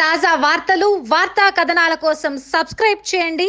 తాజా వార్తలు వార్తా కథనాల కోసం సబ్స్క్రైబ్ చేయండి.